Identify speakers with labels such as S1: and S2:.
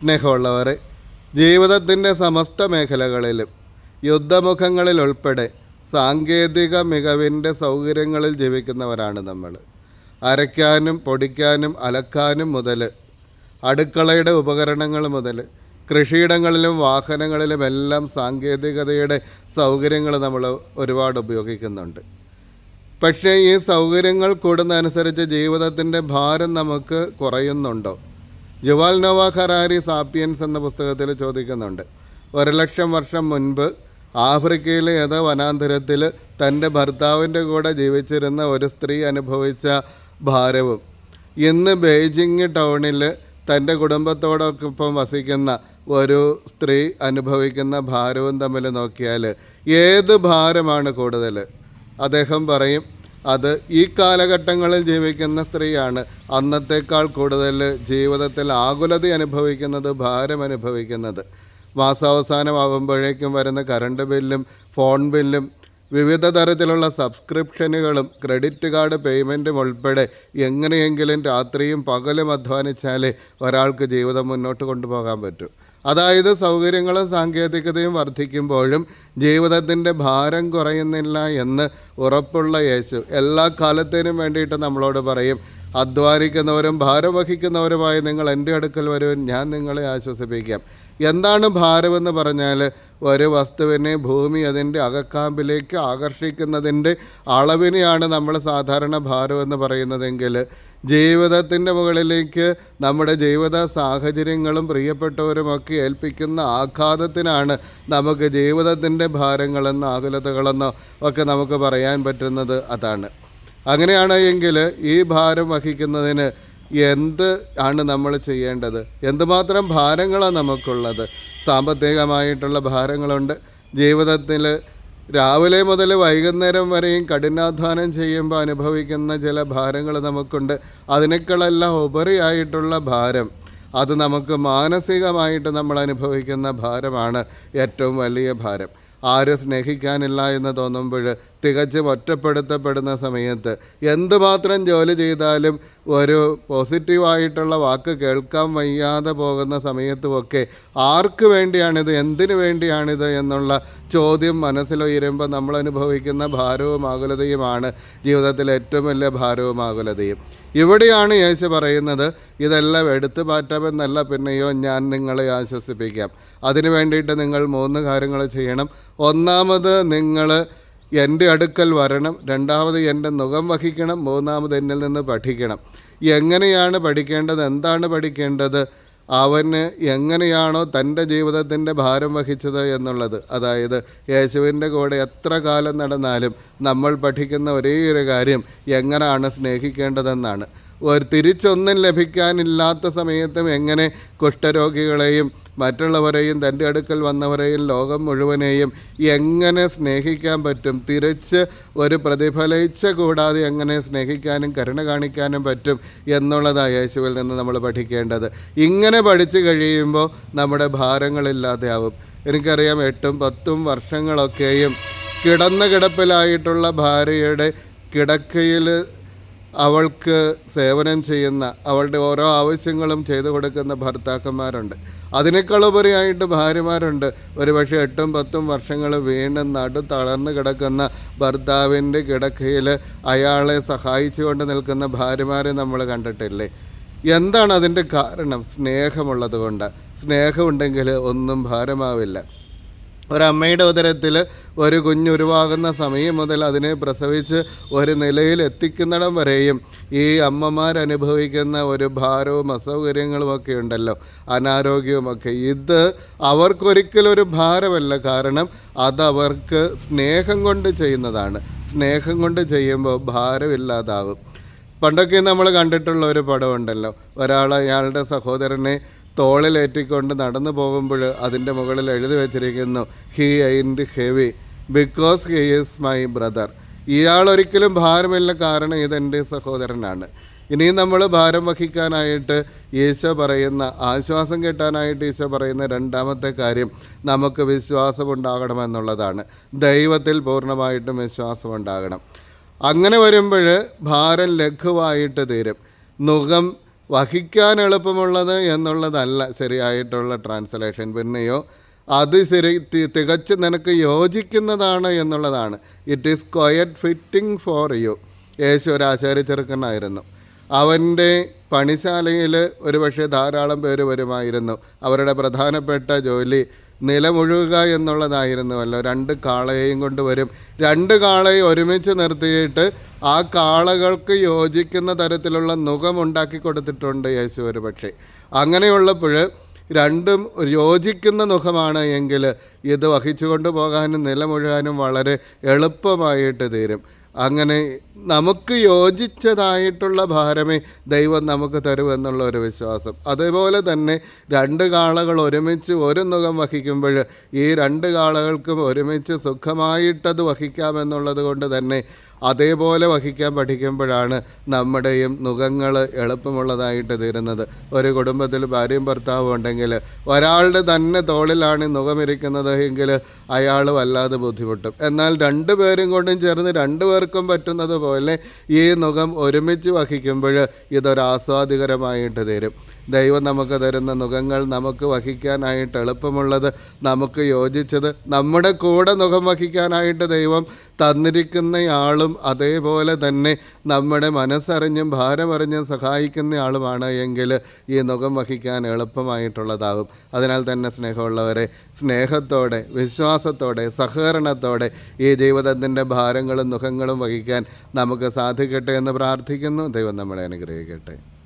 S1: സ്നേഹമുള്ളവരെ ജീവിതത്തിന്റെ സമസ്ത മേഖലകളിലും യുദ്ധമുഖങ്ങളിൽ ഉൾപ്പെടെ സാങ്കേതിക മികവിന്റെ സൗകര്യങ്ങളിൽ ജീവിക്കുന്നവരാണ് നമ്മൾ. അരയ്ക്കാനും പൊടിക്കാനും അലക്കാനും മുതൽ അടുക്കളയുടെ ഉപകരണങ്ങൾ മുതൽ കൃഷിയിടങ്ങളിലും വാഹനങ്ങളിലും എല്ലാം സാങ്കേതികതയുടെ സൗകര്യങ്ങൾ നമ്മൾ ഒരുപാട് ഉപയോഗിക്കുന്നുണ്ട്. പക്ഷേ ഈ സൗകര്യങ്ങൾ കൂടുന്നതനുസരിച്ച് ജീവിതത്തിന്റെ ഭാരം നമുക്ക് കുറയുന്നുണ്ടോ? ജുവാൽ നോവ ഖറാരി സാപ്പിയൻസ് എന്ന പുസ്തകത്തിൽ ചോദിക്കുന്നുണ്ട് ഒരു ലക്ഷം വർഷം മുൻപ് ആഫ്രിക്കയിലെ ഏതോ വനാന്തരത്തിൽ തന്റെ ഭർത്താവിന്റെ കൂടെ ജീവിച്ചിരുന്ന ഒരു സ്ത്രീ അനുഭവിച്ച ഭാരവും ഇന്ന് ബെയ്ജിങ് ടൗണിൽ തന്റെ കുടുംബത്തോടൊപ്പം വസിക്കുന്ന ഒരു സ്ത്രീ അനുഭവിക്കുന്ന ഭാരവും തമ്മിൽ നോക്കിയാൽ ഏത് ഭാരമാണ് കൂടുതൽ? അദ്ദേഹം പറയും അത് ഈ കാലഘട്ടങ്ങളിൽ ജീവിക്കുന്ന സ്ത്രീയാണ്. അന്നത്തേക്കാൾ കൂടുതൽ ജീവിതത്തിൽ ആകുലത അനുഭവിക്കുന്നത് ഭാരം അനുഭവിക്കുന്നത്. മാസാവസാനമാകുമ്പോഴേക്കും വരുന്ന കറണ്ട് ബില്ലും ഫോൺ ബില്ലും വിവിധ തരത്തിലുള്ള സബ്സ്ക്രിപ്ഷനുകളും ക്രെഡിറ്റ് കാർഡ് പേയ്മെന്റും ഉൾപ്പെടെ എങ്ങനെയെങ്കിലും രാത്രിയും പകലും അധ്വാനിച്ചാലേ ഒരാൾക്ക് ജീവിതം മുന്നോട്ട് കൊണ്ടുപോകാൻ പറ്റൂ. അതായത് സൗകര്യങ്ങളും സാങ്കേതികതയും വർദ്ധിക്കുമ്പോഴും ജീവിതത്തിന്റെ ഭാരം കുറയുന്നില്ല എന്ന് ഉറപ്പുള്ള യേശു എല്ലാ കാലത്തിനും വേണ്ടിയിട്ട് നമ്മളോട് പറയും. അധ്വാനിക്കുന്നവരും ഭാരം വഹിക്കുന്നവരുമായി നിങ്ങൾ എന്റെ അടുക്കൽ വരുവൻ ഞാൻ നിങ്ങളെ ആശ്വസിപ്പിക്കാം. എന്താണ് ഭാരമെന്ന് പറഞ്ഞാൽ ഒരു വസ്തുവിനെ ഭൂമി അതിന്റെ അകക്കാമ്പിലേക്ക് ആകർഷിക്കുന്നതിന്റെ അളവിനെയാണ് നമ്മൾ സാധാരണ ഭാരമെന്ന് പറയുന്നതെങ്കിൽ ജീവിതത്തിന്റെ മുകളിലേക്ക് നമ്മുടെ ജീവിത സാഹചര്യങ്ങളും പ്രിയപ്പെട്ടവരുമൊക്കെ ഏൽപ്പിക്കുന്ന ആഘാതത്തിനാണ് നമുക്ക് ജീവിതത്തിന്റെ ഭാരങ്ങളെന്നോ ആകുലതകളെന്നോ ഒക്കെ നമുക്ക് പറയാൻ പറ്റുന്നത് അതാണ്. അങ്ങനെയാണ് എങ്കിൽ ഈ ഭാരം വഹിക്കുന്നതിന് എന്ത് ആണ് നമ്മൾ ചെയ്യേണ്ടത്? എന്തുമാത്രം ഭാരങ്ങളാണ് നമുക്കുള്ളത്? സാമ്പത്തികമായിട്ടുള്ള ഭാരങ്ങളുണ്ട്. ജീവിതത്തിൽ രാവിലെ മുതൽ വൈകുന്നേരം വരെയും കഠിനാധ്വാനം ചെയ്യുമ്പോൾ അനുഭവിക്കുന്ന ചില ഭാരങ്ങൾ നമുക്കുണ്ട്. അതിനേക്കാളെല്ലാം ഉപരിയായിട്ടുള്ള ഭാരം അത് നമുക്ക് മാനസികമായിട്ട് നമ്മൾ അനുഭവിക്കുന്ന ഭാരമാണ് ഏറ്റവും വലിയ ഭാരം. ആരും സ്നേഹിക്കാനില്ല എന്ന് തോന്നുമ്പോൾ തികച്ചും ഒറ്റപ്പെടുത്തപ്പെടുന്ന സമയത്ത് എന്തുമാത്രം ജോലി ചെയ്താലും ഒരു പോസിറ്റീവായിട്ടുള്ള വാക്ക് കേൾക്കാൻ വയ്യാതെ പോകുന്ന സമയത്തുമൊക്കെ ആർക്ക് വേണ്ടിയാണിത് എന്തിനു വേണ്ടിയാണിത് എന്നുള്ള ചോദ്യം മനസ്സിലുയരുമ്പോൾ നമ്മൾ അനുഭവിക്കുന്ന ഭാരവും ആകുലതയുമാണ് ജീവിതത്തിലെ ഏറ്റവും വലിയ ഭാരവും ആകുലതയും ഇവിടെയാണ് യേശു പറയുന്നത് ഇതെല്ലാം എടുത്തു മാറ്റാമെന്നല്ല പിന്നെയോ ഞാൻ നിങ്ങളെ ആശ്വസിപ്പിക്കാം. അതിനു വേണ്ടിയിട്ട് നിങ്ങൾ മൂന്ന് കാര്യങ്ങൾ ചെയ്യണം. ഒന്നാമത് നിങ്ങൾ എന്റെ അടുക്കൽ വരണം രണ്ടാമത് എന്റെ മുഖം വഹിക്കണം മൂന്നാമത് എന്നിൽ നിന്ന് പഠിക്കണം. എങ്ങനെയാണ് പഠിക്കേണ്ടത്? എന്താണ് പഠിക്കേണ്ടത്? അവന് എങ്ങനെയാണോ തന്റെ ജീവിതത്തിന്റെ ഭാരം വഹിച്ചത് എന്നുള്ളത്. അതായത് യേശുവിന്റെ കൂടെ എത്ര കാലം നടന്നാലും നമ്മൾ പഠിക്കുന്ന ഒരേ ഒരു കാര്യം എങ്ങനെയാണ് സ്നേഹിക്കേണ്ടതെന്നാണ്. ഒരു തിരിച്ചൊന്നും ലഭിക്കാനില്ലാത്ത സമയത്തും എങ്ങനെ കുഷ്ഠരോഗികളെയും മറ്റുള്ളവരെയും തന്റെ അടുക്കൽ വന്നവരെയും ലോകം മുഴുവനെയും എങ്ങനെ സ്നേഹിക്കാൻ പറ്റും? തിരിച്ച് ഒരു പ്രതിഫലിച്ച കൂടാതെ എങ്ങനെ സ്നേഹിക്കാനും കരുണ കാണിക്കാനും പറ്റും എന്നുള്ളതാണ് യേശുവിൽ നിന്ന് നമ്മൾ പഠിക്കേണ്ടത്. ഇങ്ങനെ പഠിച്ചു കഴിയുമ്പോൾ നമ്മുടെ ഭാരങ്ങളില്ലാതെയാവും എനിക്കറിയാം എട്ടും പത്തും വർഷങ്ങളൊക്കെയും കിടന്ന കിടപ്പിലായിട്ടുള്ള ഭാര്യയുടെ കിടക്കയിൽ അവൾക്ക് സേവനം ചെയ്യുന്ന അവളുടെ ഓരോ ആവശ്യങ്ങളും ചെയ്തു കൊടുക്കുന്ന ഭർത്താക്കന്മാരുണ്ട്. അതിനേക്കാൾ ഉപരിയായിട്ട് ഭാര്യമാരുണ്ട്. ഒരു പക്ഷേ എട്ടും പത്തും വർഷങ്ങൾ വീണ്ടും നടു തളർന്നു കിടക്കുന്ന ഭർത്താവിന്റെ കിടക്കയിൽ അയാളെ സഹായിച്ചുകൊണ്ട് നിൽക്കുന്ന ഭാര്യമാരെ നമ്മൾ കണ്ടിട്ടില്ലേ? എന്താണ് അതിന്റെ കാരണം? സ്നേഹമുള്ളത് കൊണ്ട്. സ്നേഹമുണ്ടെങ്കിൽ ഒന്നും ഭാരമാവില്ല. ഒരമ്മയുടെ ഉദരത്തിൽ ഒരു കുഞ്ഞുരുവാകുന്ന സമയം മുതൽ അതിനെ പ്രസവിച്ച് ഒരു നിലയിൽ എത്തിക്കുന്നിടം വരെയും ഈ അമ്മമാരനുഭവിക്കുന്ന ഒരു ഭാരവും അസൗകര്യങ്ങളും ഒക്കെ ഉണ്ടല്ലോ. അനാരോഗ്യവുമൊക്കെ ഇത് അവർക്കൊരിക്കലും ഒരു ഭാരമല്ല. കാരണം അതവർക്ക് സ്നേഹം കൊണ്ട് ചെയ്യുന്നതാണ്. സ്നേഹം കൊണ്ട് ചെയ്യുമ്പോൾ ഭാരമില്ലാതാകും. പണ്ടൊക്കെ നമ്മൾ കണ്ടിട്ടുള്ള ഒരു പടമുണ്ടല്ലോ ഒരാൾ അയാളുടെ സഹോദരനെ തോളിലേറ്റിക്കൊണ്ട് നടന്നു പോകുമ്പോൾ അതിന്റെ മുകളിൽ എഴുതി വച്ചിരിക്കുന്നു he ain't heavy because he is my brother ഇയാൾ ഒരിക്കലും ഭാരമില്ല കാരണം ഇതെന്റെ സഹോദരനാണ്. ഇനിയും നമ്മൾ ഭാരം വഹിക്കാനായിട്ട് ഈശോ പറയുന്ന ആശ്വാസം കിട്ടാനായിട്ട് ഈശോ പറയുന്ന രണ്ടാമത്തെ കാര്യം നമുക്ക് വിശ്വാസമുണ്ടാകണമെന്നുള്ളതാണ്. ദൈവത്തിൽ പൂർണമായിട്ടും വിശ്വാസമുണ്ടാകണം. അങ്ങനെ വരുമ്പോൾ ഭാരം ലഘുവായിട്ട് തീരും. മുഖം വഹിക്കാൻ എളുപ്പമുള്ളത് എന്നുള്ളതല്ല ശരിയായിട്ടുള്ള ട്രാൻസ്ലേഷൻ പിന്നെയോ അത് ശരി തികച്ച് നിനക്ക് യോജിക്കുന്നതാണ് എന്നുള്ളതാണ്. It is quite fitting for you യേശു ഒരു ആശാരി ചെറുക്കനായിരുന്നു അവന്റെ പണിശാലയിൽ ഒരുപക്ഷെ ധാരാളം പേര് വരുമായിരുന്നു. അവരുടെ പ്രധാനപ്പെട്ട ജോലി നിലമുഴുകുക എന്നുള്ളതായിരുന്നുവല്ലോ രണ്ട് കാളയെയും കൊണ്ട് വരും. രണ്ട് കാളയും ഒരുമിച്ച് നിർത്തിയിട്ട് ആ കാളകൾക്ക് യോജിക്കുന്ന തരത്തിലുള്ള നുഖമുണ്ടാക്കി കൊടുത്തിട്ടുണ്ട് യേശു ഒരു പക്ഷേ അങ്ങനെയുള്ളപ്പോൾ രണ്ടും യോജിക്കുന്ന മുഖമാണ് എങ്കിൽ ഇത് വഹിച്ചു കൊണ്ടുപോകാനും നിലമൊഴുകാനും വളരെ എളുപ്പമായിട്ട് തീരും. അങ്ങനെ നമുക്ക് യോജിച്ചതായിട്ടുള്ള ഭാരമേ ദൈവം നമുക്ക് തരുമെന്നുള്ള ഒരു വിശ്വാസം. അതുപോലെ തന്നെ രണ്ട് കാളകൾ ഒരുമിച്ച് ഒരു മുഖം വഹിക്കുമ്പോൾ ഈ രണ്ട് കാളകൾക്കും ഒരുമിച്ച് സുഖമായിട്ടത് വഹിക്കാമെന്നുള്ളത് കൊണ്ട് തന്നെ അതേപോലെ വഹിക്കാൻ പഠിക്കുമ്പോഴാണ് നമ്മുടെയും മുഖങ്ങൾ എളുപ്പമുള്ളതായിട്ട് തീരുന്നത്. ഒരു കുടുംബത്തിൽ ഭാര്യയും ഭർത്താവും ഉണ്ടെങ്കിൽ ഒരാളുടെ തന്നെ തോളിലാണ് ഈ മുഖമിരിക്കുന്നത് എങ്കിൽ അയാൾ വല്ലാതെ ബുദ്ധിമുട്ടും. എന്നാൽ രണ്ടു പേരും കൊണ്ടും ചേർന്ന് രണ്ടു പേർക്കും പറ്റുന്നത് പോലെ ഈ മുഖം ഒരുമിച്ച് വഹിക്കുമ്പോൾ ഇതൊരാസ്വാദികരമായിട്ട് തീരും. ദൈവം നമുക്ക് തരുന്ന മുഖങ്ങൾ നമുക്ക് വഹിക്കാനായിട്ട് എളുപ്പമുള്ളത് നമുക്ക് യോജിച്ചത് നമ്മുടെ കൂടെ മുഖം വഹിക്കാനായിട്ട് ദൈവം തന്നിരിക്കുന്നയാളും അതേപോലെ തന്നെ നമ്മുടെ മനസ്സറിഞ്ഞും ഭാരമറിഞ്ഞും സഹായിക്കുന്ന ആളുമാണ് എങ്കിൽ ഈ മുഖം വഹിക്കാൻ എളുപ്പമായിട്ടുള്ളതാകും. അതിനാൽ തന്നെ സ്നേഹമുള്ളവരെ സ്നേഹത്തോടെ വിശ്വാസത്തോടെ സഹകരണത്തോടെ ഈ ജീവിതത്തിന്റെ ഭാരങ്ങളും മുഖങ്ങളും വഹിക്കാൻ നമുക്ക് സാധിക്കട്ടെ എന്ന് പ്രാർത്ഥിക്കുന്നു. ദൈവം നമ്മളെ അനുഗ്രഹിക്കട്ടെ.